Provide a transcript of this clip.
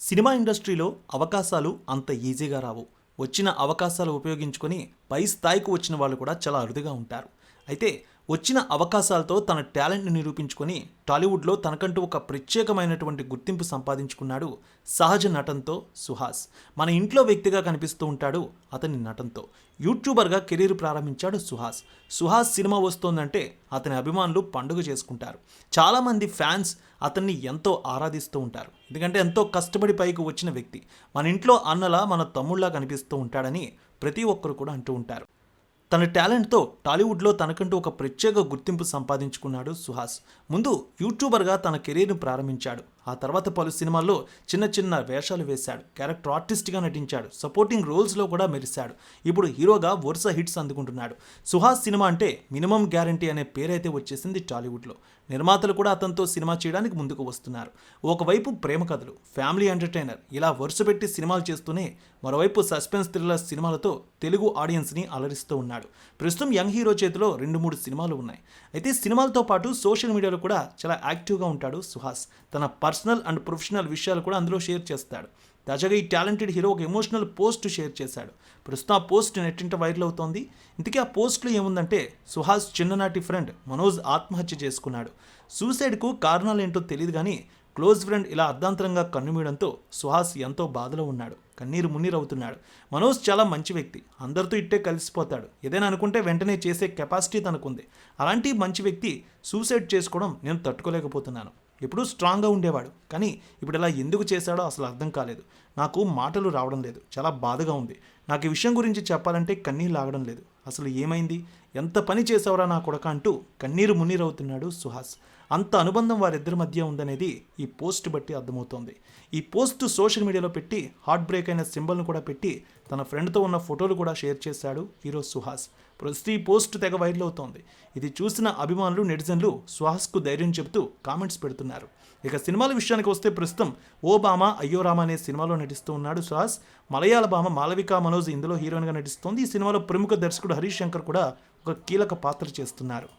Cinema ఇండస్ట్రీలో అవకాశాలు అంత ఈజీగా రావు. వచ్చిన అవకాశాలు ఉపయోగించుకొని పై స్థాయికి వచ్చిన వాళ్ళు కూడా చాలా అరుదుగా ఉంటారు. అయితే వచ్చిన అవకాశాలతో తన టాలెంట్ని నిరూపించుకొని టాలీవుడ్లో తనకంటూ ఒక ప్రత్యేకమైనటువంటి గుర్తింపు సంపాదించుకున్నాడు సహజ నటనతో సుహాస్. మన ఇంట్లో వ్యక్తిగా కనిపిస్తూ ఉంటాడు అతని నటనతో యూట్యూబర్గా కెరీర్ ప్రారంభించాడు సుహాస్. సుహాస్ సినిమా వస్తోందంటే అతని అభిమానులు పండుగ చేసుకుంటారు. చాలామంది ఫ్యాన్స్ అతన్ని ఎంతో ఆరాధిస్తూ ఉంటారు. ఎందుకంటే ఎంతో కష్టపడి పైకి వచ్చిన వ్యక్తి. మన ఇంట్లో అన్నలా మన తమ్ముళ్ళలా కనిపిస్తూ ఉంటాడని ప్రతి ఒక్కరు కూడా అంటూ ఉంటారు. తన టాలెంట్తో టాలీవుడ్లో తనకంటూ ఒక ప్రత్యేక గుర్తింపు సంపాదించుకున్నాడు సుహాస్. ముందు యూట్యూబర్గా తన కెరీర్ను ప్రారంభించాడు. ఆ తర్వాత పలు సినిమాల్లో చిన్న చిన్న వేషాలు వేశాడు. క్యారెక్టర్ ఆర్టిస్ట్గా నటించాడు. సపోర్టింగ్ రోల్స్లో కూడా మెరిశాడు. ఇప్పుడు హీరోగా వరుస హిట్స్ అందుకుంటున్నాడు. సుహాస్ సినిమా అంటే మినిమం గ్యారంటీ అనే పేరైతే వచ్చేసింది టాలీవుడ్లో. నిర్మాతలు కూడా అతనితో సినిమా చేయడానికి ముందుకు వస్తున్నారు. ఒకవైపు ప్రేమ కథలు ఫ్యామిలీ ఎంటర్టైనర్ ఇలా వరుసపెట్టి సినిమాలు చేస్తూనే మరోవైపు సస్పెన్స్ థ్రిల్లర్ సినిమాలతో తెలుగు ఆడియన్స్ని అలరిస్తూ ఉన్నాడు. ప్రస్తుతం యంగ్ హీరో చేతిలో రెండు మూడు సినిమాలు ఉన్నాయి. అయితే సినిమాలతో పాటు సోషల్ మీడియాలో కూడా చాలా యాక్టివ్గా ఉంటాడు సుహాస్. తన పర్సనల్ అండ్ ప్రొఫెషనల్ విషయాలు కూడా అందులో షేర్ చేస్తాడు. తాజాగా ఈ టాలెంటెడ్ హీరో ఒక ఎమోషనల్ పోస్ట్ షేర్ చేశాడు. ప్రస్తుతం ఆ పోస్ట్ నెట్టింట వైరల్ అవుతోంది. ఇంతకీ ఆ పోస్ట్లో ఏముందంటే సుహాస్ చిన్ననాటి ఫ్రెండ్ మనోజ్ ఆత్మహత్య చేసుకున్నాడు. సూసైడ్కు కారణాలేంటో తెలియదు కానీ క్లోజ్ ఫ్రెండ్ ఇలా అర్ధాంతరంగా కన్నుమీయడంతో సుహాస్ ఎంతో బాధలో ఉన్నాడు. కన్నీరు మున్నీరు అవుతున్నాడు. మనోజ్ చాలా మంచి వ్యక్తి. అందరితో ఇట్టే కలిసిపోతాడు. ఏదైనా అనుకుంటే వెంటనే చేసే కెపాసిటీ తనకుంది. అలాంటి మంచి వ్యక్తి సూసైడ్ చేసుకోవడం నేను తట్టుకోలేకపోతున్నాను. ఎప్పుడూ స్ట్రాంగ్గా ఉండేవాడు. కానీ ఇప్పుడు ఇలా ఎందుకు చేశాడో అసలు అర్థం కాలేదు. నాకు మాటలు రావడం లేదు. చాలా బాధగా ఉంది. నాకు ఈ విషయం గురించి చెప్పాలంటే కన్నీళ్ళు ఆగడం లేదు. అసలు ఏమైంది? ఎంత పని చేసావరా నా కొడక అంటూ కన్నీరు మున్నీరవుతున్నాడు సుహాస్. అంత అనుబంధం వారిద్దరి మధ్య ఉందనేది ఈ పోస్ట్ బట్టి అర్థమవుతోంది. ఈ పోస్ట్ సోషల్ మీడియాలో పెట్టి హార్ట్ బ్రేక్ అయిన సింబల్ను కూడా పెట్టి తన ఫ్రెండ్తో ఉన్న ఫోటోలు కూడా షేర్ చేశాడు హీరో సుహాస్. ప్రస్తుతం ఈ పోస్ట్ తెగ వైరల్ అవుతోంది. ఇది చూసిన అభిమానులు నెటిజన్లు సుహాస్కు ధైర్యం చెబుతూ కామెంట్స్ పెడుతున్నారు. ఇక సినిమాల విషయానికి వస్తే ప్రస్తుతం ఓ బామ అయ్యో రామ అనే సినిమాలో నటిస్తూ ఉన్నాడు సుహాస్. మలయాళ భామ మాలవిక మనోజ్ ఇందులో హీరోయిన్గా నటిస్తోంది. ఈ సినిమాలో ప్రముఖ దర్శకుడు హరీష్ శంకర్ కూడా ఒక కీలక పాత్ర చేస్తున్నారు.